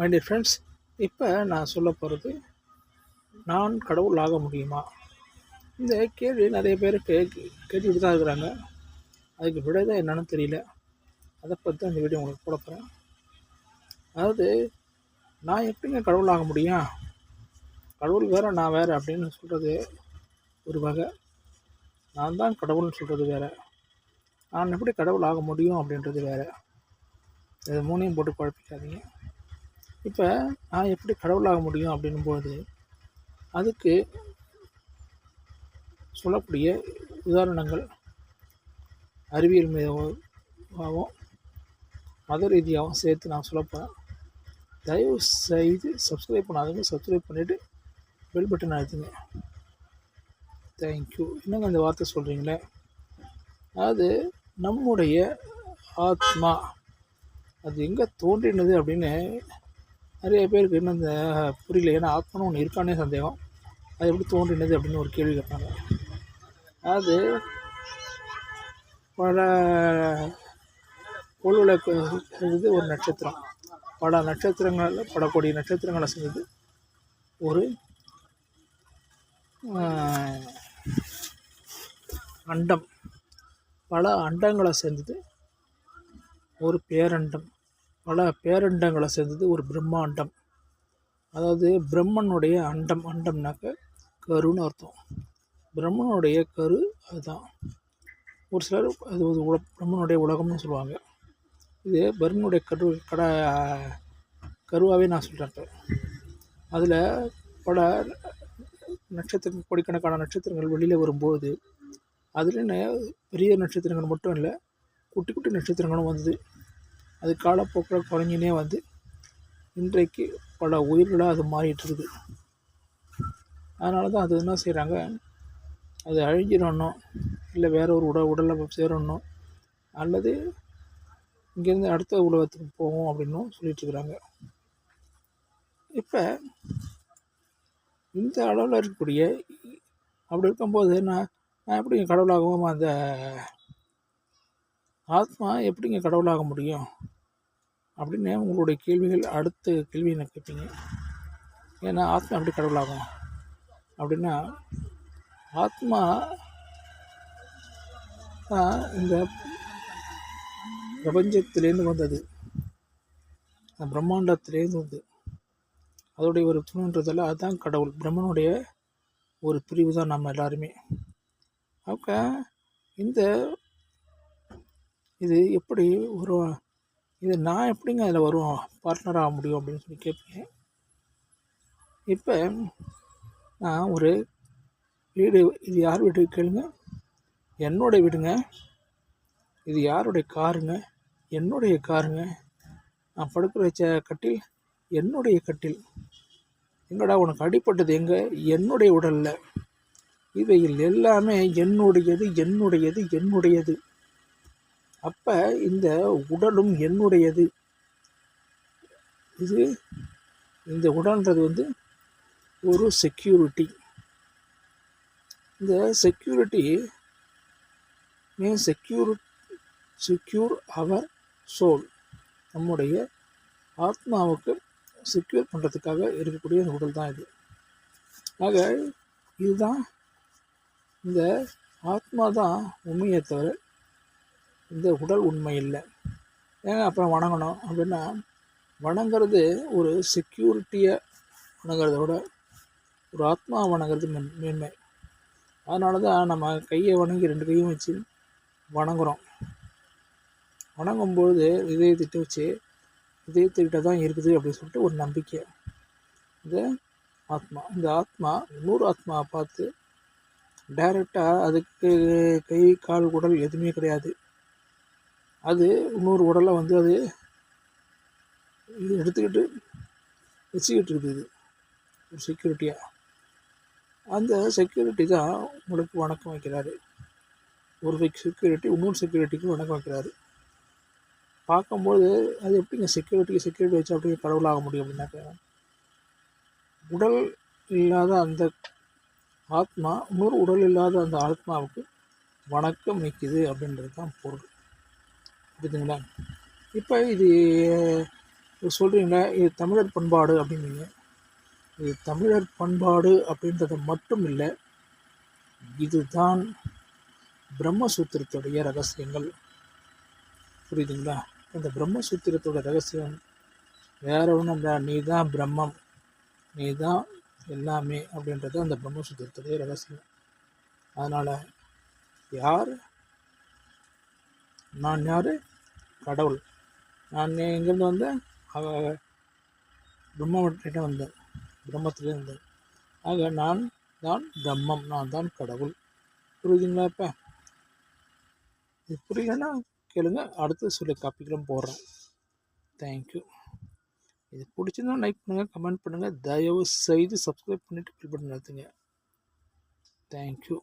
My dear friends இப்போ நான் சொல்ல போகிறது நான் கடவுள் ஆக முடியுமா? இந்த கேள்வி நிறைய பேர் கே கேட்டுக்கிட்டு தான் இருக்கிறாங்க. அதுக்கு விட தான் என்னன்னு தெரியல. அதை பற்றி அந்த இந்த வீடியோ உங்களுக்கு போட போகிறேன் அதாவது நான் எப்படிங்க கடவுள் ஆக முடியும்? கடவுள் வேறு நான் வேறு அப்படின்னு சொல்கிறது ஒரு வகை. நான் தான் கடவுள்னு சொல்கிறது வேறு. நான் எப்படி கடவுள் ஆக முடியும் அப்படின்றது வேறு. இது மூணையும் போட்டு குழப்பிக்காதீங்க. இப்போ நான் எப்படி கடவுளாக முடியும் அப்படின்னும்போது அதுக்கு சொல்லக்கூடிய உதாரணங்கள் அறிவியல் மீதாகவும் மத ரீதியாகவும் சேர்த்து நான் சொல்லப்போகிறேன் தயவு செய்து சப்ஸ்கிரைப் பண்ணாதீங்க. சப்ஸ்கிரைப் பண்ணிவிட்டு பெல் பட்டன் அழுத்துங்க. தேங்க்யூ என்னங்க அந்த வார்த்தை சொல்கிறீங்களே அதாவது நம்முடைய ஆத்மா அது எங்கே தோன்றினது அப்படின்னு நிறைய பேருக்கு இன்னும் இந்த புரியல ஏன்னா ஆத்மான்னு ஒன்று இருக்கானே சந்தேகம். அது எப்படி தோன்றினது அப்படின்னு ஒரு கேள்வி கேட்பாங்க. அது பல பொருளுக்கு செஞ்சது ஒரு நட்சத்திரம். பல நட்சத்திரங்களில் படக்கூடிய நட்சத்திரங்களை செஞ்சது ஒரு அண்டம். பல அண்டங்களை சேர்ந்தது ஒரு பேரண்டம். பல பேரண்டங்களை சேர்ந்தது ஒரு பிரம்மாண்டம். அதாவது பிரம்மனுடைய அண்டம் அண்டம்னாக்க கருன்னு அர்த்தம். பிரம்மனுடைய கரு அதுதான். ஒரு சிலர் அது ஒரு உல பிரம்மனுடைய உலகம்னு சொல்லுவாங்க. இது பிரம்மனுடைய கரு கட கருவாகவே நான் சொல்கிறேன் அதில் பல நட்சத்திரங்கள் கோடிக்கணக்கான நட்சத்திரங்கள் வெளியில் வரும்போது அதில் பெரிய நட்சத்திரங்கள் மட்டும் இல்லை குட்டி குட்டி நட்சத்திரங்களும் வந்தது. அது காலப்போக்கில் குறைஞ்சினே வந்து இன்றைக்கு பல உயிர்களாக அது மாறிட்டுருக்குது. அதனால தான் அது என்ன செய்கிறாங்க அது அழிஞ்சிடணும். இல்லை வேற ஒரு உடல் உடலில் சேரணும். அல்லது இங்கேருந்து அடுத்த உலகத்துக்கு போவோம் அப்படின்னும் சொல்லிட்டுருக்குறாங்க இப்போ இந்த அளவில் இருக்கக்கூடிய அப்படி இருக்கும்போது நான் நான் எப்படிங்க கடவுளாகவும் அந்த ஆத்மா எப்படிங்க கடவுளாக முடியும்? அப்படின்னு உங்களுடைய கேள்விகள் அடுத்த கேள்வி என்ன கேட்பீங்க ஏன்னா ஆத்மா எப்படி கடவுளாகும்? அப்படின்னா ஆத்மா தான் இந்த பிரபஞ்சத்திலேருந்து வந்தது. பிரம்மாண்டத்திலேருந்து வந்து. அதோடைய ஒரு துணுன்றதால அதுதான் கடவுள். பிரம்மனுடைய ஒரு பிரிவு தான் நம்ம எல்லாருமே. அப்போ இந்த இது எப்படி ஒரு இது நான் எப்படிங்க அதில் வரும் பார்ட்னர் ஆக முடியும் அப்படின்னு சொல்லி கேட்பீங்க. இப்போ நான் ஒரு வீடு இது யார் வீடு கேளுங்க. என்னுடைய வீடுங்க. இது யாருடைய காருங்க. என்னுடைய காருங்க. நான் படுக்கிற வச்ச கட்டில் என்னுடைய கட்டில். எங்கடா உனக்கு அடிப்பட்டது எங்கே? என்னுடைய உடலில். இவையில் எல்லாமே என்னுடையது என்னுடையது என்னுடையது. அப்போ இந்த உடலும் என்னுடையது. இது இந்த உடல்ன்றது வந்து ஒரு செக்யூரிட்டி இந்த செக்யூரிட்டி மே செக்யூர் செக்யூர் அவர் சோல் நம்முடைய ஆத்மாவுக்கு செக்யூர் பண்ணுறதுக்காக இருக்கக்கூடிய அந்த உடல் தான் இது. ஆக இதுதான் இந்த ஆத்மா தான் உண்மையை தவிர இந்த உடல் உண்மை இல்லை. ஏங்க அப்புறம் வணங்கணும். அப்படின்னா வணங்குறது ஒரு செக்யூரிட்டியை வணங்குறத விட ஒரு ஆத்மா வணங்குறது மென் மேன்மை. அதனால தான் நம்ம கையை வணங்கி ரெண்டு கையும் வச்சு வணங்குறோம். வணங்கும்போது இதயத்திட்ட வச்சு இதயத்துக்கிட்ட தான் இருக்குது அப்படின்னு சொல்லிட்டு ஒரு நம்பிக்கை. இந்த ஆத்மா இந்த ஆத்மா இன்னொரு ஆத்மாவை பார்த்து டைரெக்டாக அதுக்கு கை கால் உடல் எதுவுமே கிடையாது. அது இன்னொரு உடலை வந்து அது இது எடுத்துக்கிட்டு வச்சுக்கிட்டு இருக்குது. ஒரு செக்யூரிட்டியாக அந்த செக்யூரிட்டி தான் உங்களுக்கு வணக்கம் வைக்கிறாரு. ஒரு செக்யூரிட்டி இன்னொரு செக்யூரிட்டிக்கு வணக்கம் வைக்கிறாரு. பார்க்கும்போது அது எப்படிங்க செக்யூரிட்டிக்கு செக்யூரிட்டி வச்சு அப்படியே கடவுளாக முடியும் அப்படின்னாக்க உடல் இல்லாத அந்த ஆத்மா இன்னொரு உடல் இல்லாத அந்த ஆத்மாவுக்கு வணக்கம் வைக்குது அப்படின்றது தான் பொருள். புரியுதுங்களா இப்போ இது சொல்கிறீங்களா இது தமிழர் பண்பாடு அப்படின்னீங்க. இது தமிழர் பண்பாடு அப்படின்றது மட்டும் இல்லை இதுதான் பிரம்மசூத்திரத்துடைய ரகசியங்கள். புரியுதுங்களா? இந்த பிரம்மசூத்திரத்தோட ரகசியம் வேற ஒன்றும் இல்லை நீ தான் பிரம்மம் நீ தான் எல்லாமே அப்படின்றது அந்த பிரம்மசூத்திரத்துடைய ரகசியம். அதனால் யார்? நான் யார்? கடவுள். நான் இங்கேருந்து வந்தேன் அவ பிரம்மத்திட்ட வந்தேன் பிரம்மத்திலே வந்தேன் ஆக நான் தான் பிரம்மம் நான் தான் கடவுள். புரியுதுங்களா இப்போ? இது புரியலன்னா கேளுங்க. அடுத்து சில காப்பிகளும் போடுறேன். தேங்க்யூ இது பிடிச்சிருந்தா லைக் பண்ணுங்கள் கமெண்ட் பண்ணுங்கள் தயவு செய்து சப்ஸ்கிரைப் பண்ணிவிட்டு பில் பட்டன் நடத்துங்க தேங்க்யூ